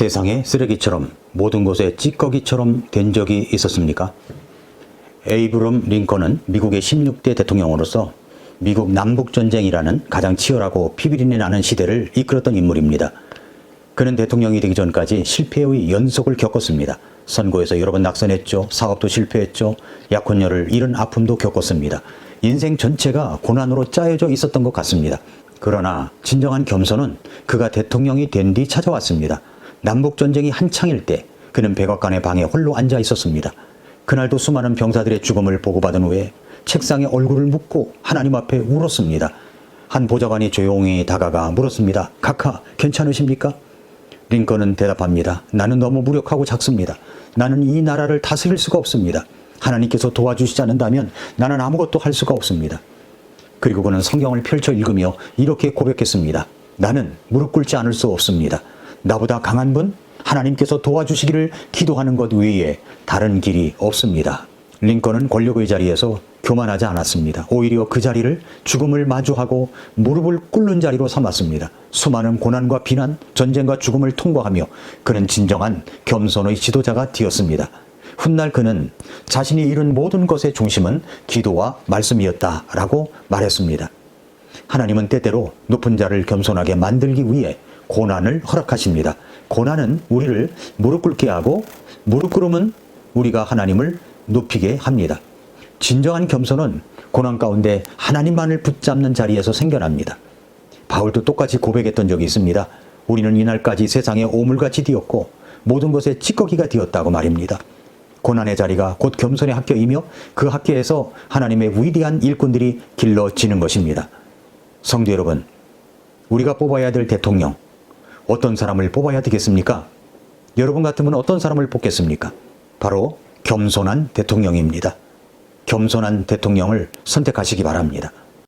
세상에 쓰레기처럼 모든 곳에 찌꺼기처럼 된 적이 있었습니까? 에이브럼 링컨은 미국의 16대 대통령으로서 미국 남북전쟁이라는 가장 치열하고 피비린내 나는 시대를 이끌었던 인물입니다. 그는 대통령이 되기 전까지 실패의 연속을 겪었습니다. 선거에서 여러 번 낙선했죠. 사업도 실패했죠. 약혼녀를 잃은 아픔도 겪었습니다. 인생 전체가 고난으로 짜여져 있었던 것 같습니다. 그러나 진정한 겸손은 그가 대통령이 된 뒤 찾아왔습니다. 남북전쟁이 한창일 때 그는 백악관의 방에 홀로 앉아 있었습니다. 그날도 수많은 병사들의 죽음을 보고받은 후에 책상에 얼굴을 묻고 하나님 앞에 울었습니다. 한 보좌관이 조용히 다가가 물었습니다. 카카, 괜찮으십니까? 링컨은 대답합니다. 나는 너무 무력하고 작습니다. 나는 이 나라를 다스릴 수가 없습니다. 하나님께서 도와주시지 않는다면 나는 아무것도 할 수가 없습니다. 그리고 그는 성경을 펼쳐 읽으며 이렇게 고백했습니다. 나는 무릎 꿇지 않을 수 없습니다. 나보다 강한 분, 하나님께서 도와주시기를 기도하는 것 외에 다른 길이 없습니다. 링컨은 권력의 자리에서 교만하지 않았습니다. 오히려 그 자리를 죽음을 마주하고 무릎을 꿇는 자리로 삼았습니다. 수많은 고난과 비난, 전쟁과 죽음을 통과하며 그는 진정한 겸손의 지도자가 되었습니다. 훗날 그는 자신이 이룬 모든 것의 중심은 기도와 말씀이었다라고 말했습니다. 하나님은 때때로 높은 자를 겸손하게 만들기 위해 고난을 허락하십니다. 고난은 우리를 무릎 꿇게 하고 무릎 꿇음은 우리가 하나님을 높이게 합니다. 진정한 겸손은 고난 가운데 하나님만을 붙잡는 자리에서 생겨납니다. 바울도 똑같이 고백했던 적이 있습니다. 우리는 이날까지 세상에 오물같이 되었고 모든 것에 찌꺼기가 되었다고 말입니다. 고난의 자리가 곧 겸손의 학교이며 그 학교에서 하나님의 위대한 일꾼들이 길러지는 것입니다. 성도 여러분, 우리가 뽑아야 될 대통령, 어떤 사람을 뽑아야 되겠습니까? 여러분 같으면 어떤 사람을 뽑겠습니까? 바로 겸손한 대통령입니다. 겸손한 대통령을 선택하시기 바랍니다.